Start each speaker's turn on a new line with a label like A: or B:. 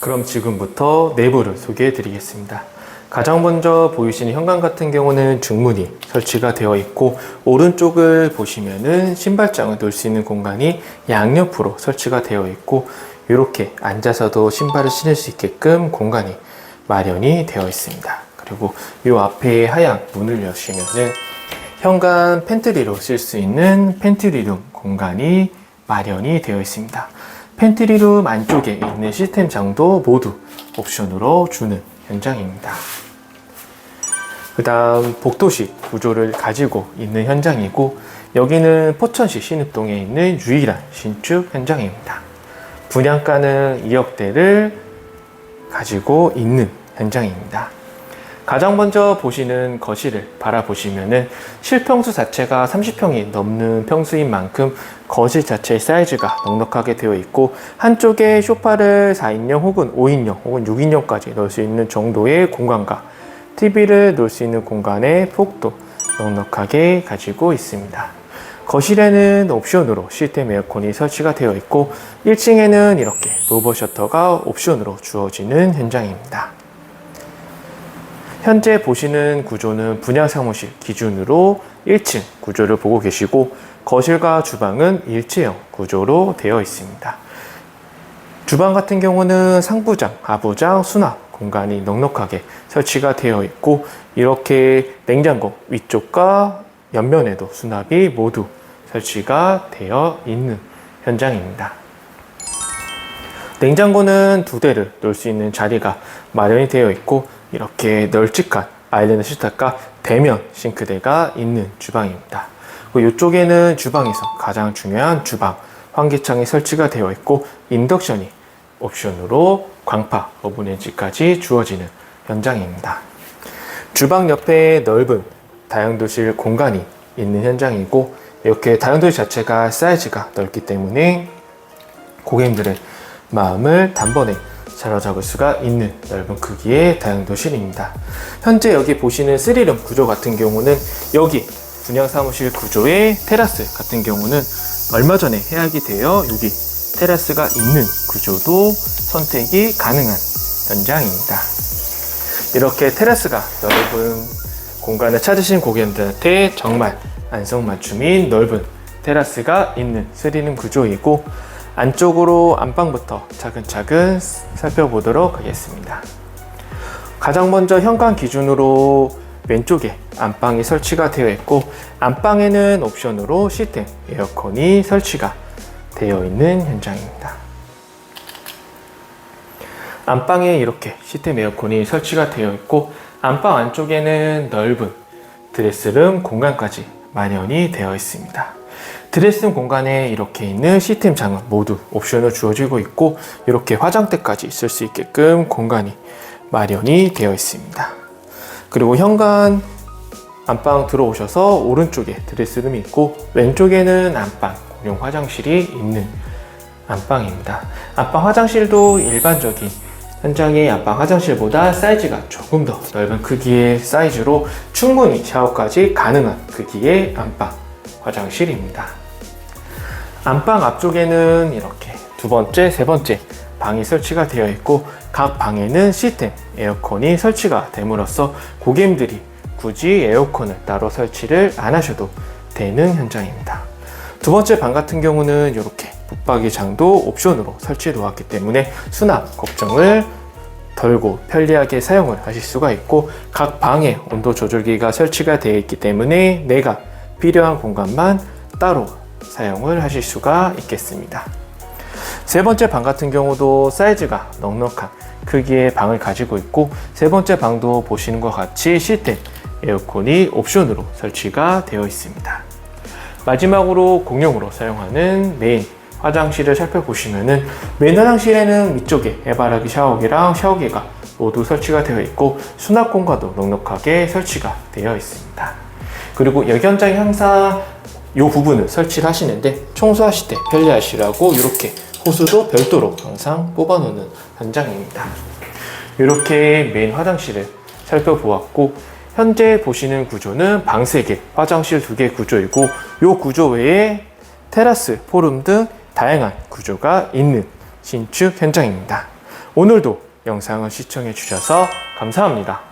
A: 그럼 지금부터 내부를 소개해 드리겠습니다. 가장 먼저 보이시는 현관 같은 경우는 중문이 설치가 되어 있고 오른쪽을 보시면은 신발장을 놓을 수 있는 공간이 양옆으로 설치가 되어 있고 이렇게 앉아서도 신발을 신을 수 있게끔 공간이 마련이 되어 있습니다. 그리고 이 앞에 하얀 문을 여시면은 현관 팬트리로 쓸 수 있는 팬트리룸 공간이 마련이 되어 있습니다. 팬트리룸 안쪽에 있는 시스템 장도 모두 옵션으로 주는 현장입니다. 그 다음 복도식 구조를 가지고 있는 현장이고 여기는 포천시 신읍동에 있는 유일한 신축 현장입니다. 분양가는 2억대를 가지고 있는 현장입니다. 가장 먼저 보시는 거실을 바라보시면은 실평수 자체가 30평이 넘는 평수인 만큼 거실 자체의 사이즈가 넉넉하게 되어 있고 한쪽에 소파를 4인용 혹은 5인용 혹은 6인용까지 넣을 수 있는 정도의 공간과 TV를 놓을 수 있는 공간의 폭도 넉넉하게 가지고 있습니다. 거실에는 옵션으로 시스템 에어컨이 설치가 되어 있고 1층에는 이렇게 로버 셔터가 옵션으로 주어지는 현장입니다. 현재 보시는 구조는 분양 사무실 기준으로 1층 구조를 보고 계시고 거실과 주방은 일체형 구조로 되어 있습니다. 주방 같은 경우는 상부장, 하부장, 수납 공간이 넉넉하게 설치가 되어 있고 이렇게 냉장고 위쪽과 옆면에도 수납이 모두 설치가 되어 있는 현장입니다. 냉장고는 두 대를 놓을 수 있는 자리가 마련이 되어 있고 이렇게 널찍한 아일랜드 식탁과 대면 싱크대가 있는 주방입니다. 이쪽에는 주방에서 가장 중요한 주방 환기창이 설치가 되어 있고 인덕션이 옵션으로 광파 오븐에지까지 주어지는 현장입니다. 주방 옆에 넓은 다용도실 공간이 있는 현장이고 이렇게 다용도실 자체가 사이즈가 넓기 때문에 고객님들의 마음을 단번에 사로잡을 수가 있는 넓은 크기의 다용도실입니다. 현재 여기 보시는 3룸 구조 같은 경우는 여기 분양 사무실 구조의 테라스 같은 경우는 얼마 전에 해약이 되어 여기 테라스가 있는 구조도 선택이 가능한 현장입니다. 이렇게 테라스가 넓은 공간을 찾으신 고객님들한테 정말 안성맞춤인 넓은 테라스가 있는 3룸 구조이고 안쪽으로 안방부터 차근차근 살펴보도록 하겠습니다. 가장 먼저 현관 기준으로 왼쪽에 안방이 설치가 되어 있고 안방에는 옵션으로 시스템 에어컨이 설치가 되어 있는 현장입니다. 안방에 이렇게 시스템 에어컨이 설치가 되어 있고 안방 안쪽에는 넓은 드레스룸 공간까지 마련이 되어 있습니다. 드레스룸 공간에 이렇게 있는 시스템 장은 모두 옵션을 주어지고 있고 이렇게 화장대까지 쓸수 있게끔 공간이 마련이 되어 있습니다. 그리고 현관 안방 들어오셔서 오른쪽에 드레스룸이 있고 왼쪽에는 안방 공용 화장실이 있는 안방입니다. 안방 화장실도 일반적인 현장의 안방 화장실보다 사이즈가 조금 더 넓은 크기의 사이즈로 충분히 샤워까지 가능한 크기의 안방 화장실입니다. 안방 앞쪽에는 이렇게 두 번째, 세 번째 방이 설치가 되어 있고 각 방에는 시스템 에어컨이 설치가 됨으로써 고객님들이 굳이 에어컨을 따로 설치를 안 하셔도 되는 현장입니다. 두 번째 방 같은 경우는 이렇게 붙박이 장도 옵션으로 설치해 놓았기 때문에 수납 걱정을 덜고 편리하게 사용을 하실 수가 있고 각 방에 온도 조절기가 설치가 되어 있기 때문에 내가 필요한 공간만 따로 사용을 하실 수가 있겠습니다. 세 번째 방 같은 경우도 사이즈가 넉넉한 크기의 방을 가지고 있고 세 번째 방도 보시는 것 같이 시스템 에어컨이 옵션으로 설치가 되어 있습니다. 마지막으로 공용으로 사용하는 메인 화장실을 살펴보시면은 메인 화장실에는 위쪽에 해바라기 샤워기랑 샤워기가 모두 설치가 되어 있고 수납 공간도 넉넉하게 설치가 되어 있습니다. 그리고 현장에 항상 이 부분을 설치를 하시는데 청소하실 때 편리하시라고 이렇게 호수도 별도로 항상 뽑아놓는 현장입니다. 이렇게 메인 화장실을 살펴보았고 현재 보시는 구조는 방 3개, 화장실 2개 구조이고 이 구조 외에 테라스, 포름 등 다양한 구조가 있는 신축 현장입니다. 오늘도 영상을 시청해 주셔서 감사합니다.